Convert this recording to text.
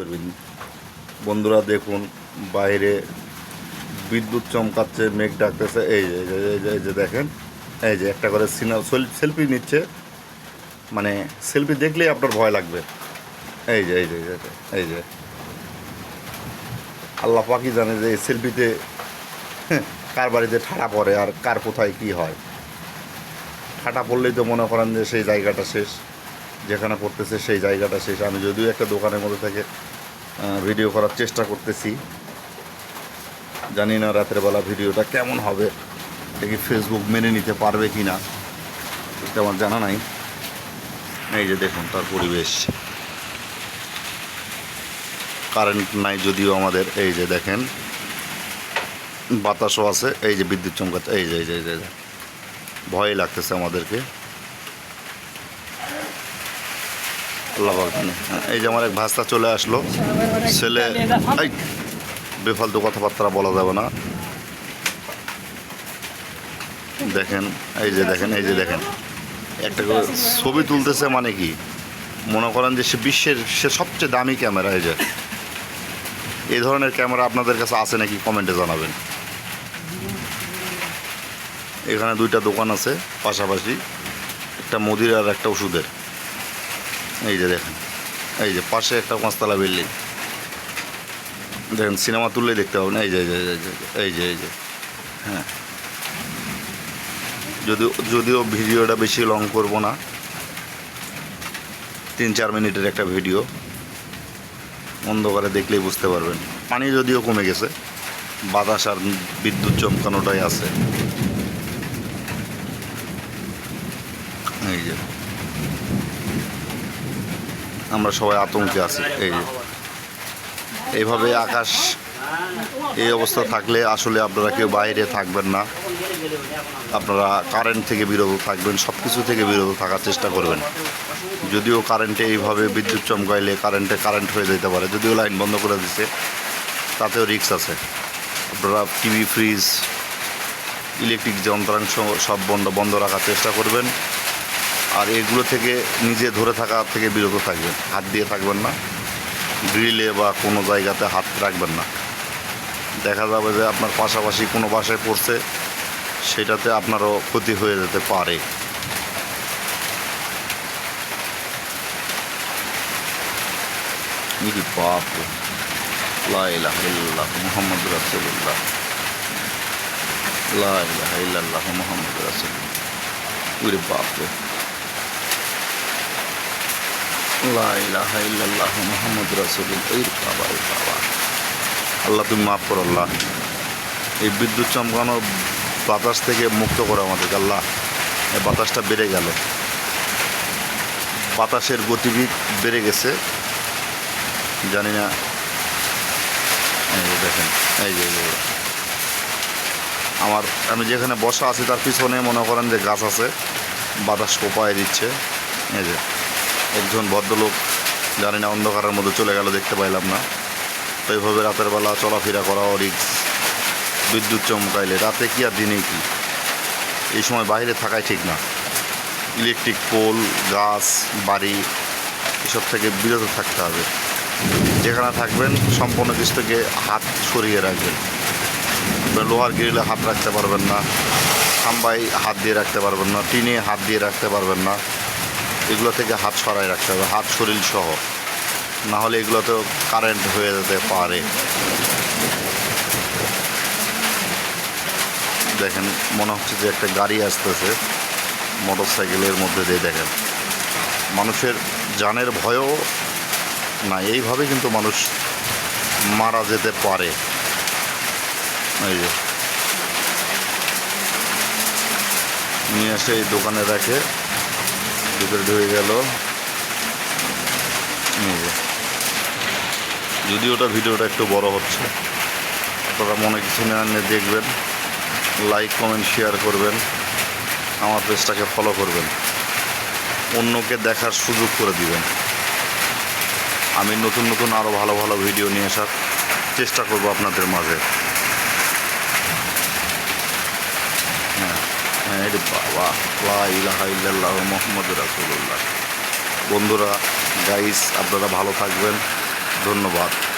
করবেন। বন্ধুরা দেখুন, বাইরে বিদ্যুৎ চমকাচ্ছে, মেঘ ডাকতেছে। এই যে, এই যে- দেখেন, এই যে একটা করে সিনা সেলফি নিচ্ছে। মানে সেলফি দেখলেই আপনার ভয় লাগবে। এই যে এই যে এই যে আল্লাহ পাকি জানে যে সেলফিতে কার বাড়িতে ঠাড়া পড়ে আর কার কোথায় কি হয়। ঠাটা পড়লেই তো মনে করেন যে সেই জায়গাটা শেষ। যেখানে পড়তেছে সেই জায়গাটা শেষ। আমি যদিও একটা দোকানের মধ্যে থেকে ভিডিও করার চেষ্টা করতেছি। জানি না রাতের বেলা ভিডিওটা কেমন হবে দেখি ফেসবুক মেনে নিতে পারবে কি না এটা আমার জানা নাই। এই যে দেখুন, তার পরিবেশ। কারেন্ট নাই যদিও আমাদের, এই যে দেখেন। বাতাসও আছে, এই যে বিদ্যুৎ চমকাচ্ছে এই যে এই যে এই যে। ভয় লাগতেছে আমাদেরকে। এই যে আমার এক ভাস্তা চলে আসলো। ছেলে বেফালতু কথাবার্তা বলা যাবে না। দেখেন, এই যে দেখেন, এই যে দেখেন। একটা করে ছবি তুলতেছে মানে কি? মনে করেন যে সে বিশ্বের, সে সবচেয়ে দামি ক্যামেরা, এই যে। এই ধরনের ক্যামেরা আপনাদের কাছে আছে নাকি কমেন্টে জানাবেন। এখানে দুইটা দোকান আছে, পাশাপাশি একটা মুদির আর একটা ওষুধের। এই যে দেখেন এই যে পাশে একটা পাঁচতলা বিল্ডিং। দেখেন সিনেমা তুললেই দেখতে পাবেন। এই যে এই যে এই যে, এই যে হ্যাঁ। যদিও যদিও ভিডিওটা বেশি লং করব না তিন চার মিনিটের একটা ভিডিও। অন্ধকারে দেখলেই বুঝতে পারবেন। পানি যদিও কমে গেছে বাতাস আর বিদ্যুৎ চমকানোটাই আছে। এই যে। আমরা সবাই আতঙ্কে আছি, এই এইভাবে আকাশ এই অবস্থা থাকলে আসলে আপনারা কেউ বাইরে থাকবেন না। আপনারা কারেন্ট থেকে বিরত থাকবেন সব কিছু থেকে বিরত থাকার চেষ্টা করবেন। যদিও কারেন্টে এইভাবে বিদ্যুৎ চমকাইলে কারেন্টে কারেন্ট হয়ে যেতে পারে, যদিও লাইন বন্ধ করে দিছে, তাতেও রিস্ক আছে। আপনারা টিভি ফ্রিজ ইলেকট্রিক যন্ত্রাংশ সব বন্ধ বন্ধ রাখার চেষ্টা করবেন। আর এগুলো থেকে নিজে ধরে থাকা থেকে বিরত থাকবেন। হাত দিয়ে থাকবেন না। গ্রিলে বা কোনো জায়গাতে হাত রাখবেন না। দেখা যাবে যে আপনার পাশাপাশি কোনো বাসায় পড়ছে, সেটাতে আপনারও ক্ষতি হয়ে যেতে পারে। বাপ মুহাম্মদ ইল্লাল্লাহ মুহাম্মদ রাসূলুল্লাহ। ওরে বাপ রে লা ইলাহা ইল্লাল্লাহ মুহাম্মদ আল্লাহ, তুমি মাফ করো, আল্লাহ। এই বিদ্যুৎ চমকানো বাতাস থেকে মুক্ত করো আমাদেরকে, আল্লাহ। এই বাতাসটা বেড়ে গেল। বাতাসের গতিবিদ বেড়ে গেছে। জানি না। এই যে দেখেন এই যে। আমার, আমি যেখানে বসা আছি তার পিছনে মনে করেন যে গাছ আছে, বাতাস কোপায় দিচ্ছে। এই যে। একজন ভদ্রলোক জানি না অন্ধকারের মধ্যে চলে গেল, দেখতে পাইলাম না। তো এইভাবে রাতের বেলা চলাফেরা করাও রিক্স বিদ্যুৎ চমকাইলে, রাতে কি আর দিনে কি? এই সময় বাইরে থাকাই ঠিক না। ইলেকট্রিক পোল, গাছ, বাড়ি, এসব থেকে বিরত থাকতে হবে। যেখানে থাকবেন, সম্পূর্ণ কিছু থেকে হাত সরিয়ে রাখবেন। লোহার গ্রিলে হাত রাখতে পারবেন না খাম্বাই হাত দিয়ে রাখতে পারবেন না, টিনে হাত দিয়ে রাখতে পারবেন না। এগুলো থেকে হাত সরাই রাখতে হবে, হাত শরীর সহ। না হলে এগুলোতেও কারেন্ট হয়ে যেতে পারে। দেখেন, মনে হচ্ছে যে একটা গাড়ি আসতেছে মোটর সাইকেলের মধ্যে দিয়ে দেখেন। মানুষের জানের ভয়ও না এইভাবে কিন্তু মানুষ মারা যেতে পারে। এই যে। নিয়ে এসে এই দোকানে রাখে ভিতরে ঢুকে গেল। যদি ওটা ভিডিওটা একটু বড় হচ্ছে। আপনারা মনে কিছু না নিয়ে দেখবেন। লাইক কমেন্ট শেয়ার করবেন। আমার পেজটাকে ফলো করবেন। অন্যকে দেখার সুযোগ করে দিবেন। আমি নতুন নতুন আরও ভালো ভালো ভিডিও নিয়ে আসার চেষ্টা করব আপনাদের মাঝে। হ্যাঁ এটা বাবা লা ইলাহা ইল্লাল্লাহ মোহাম্মদ রাসুল্লাহ বন্ধুরা গাইস আপনারা ভালো থাকবেন। ধন্যবাদ।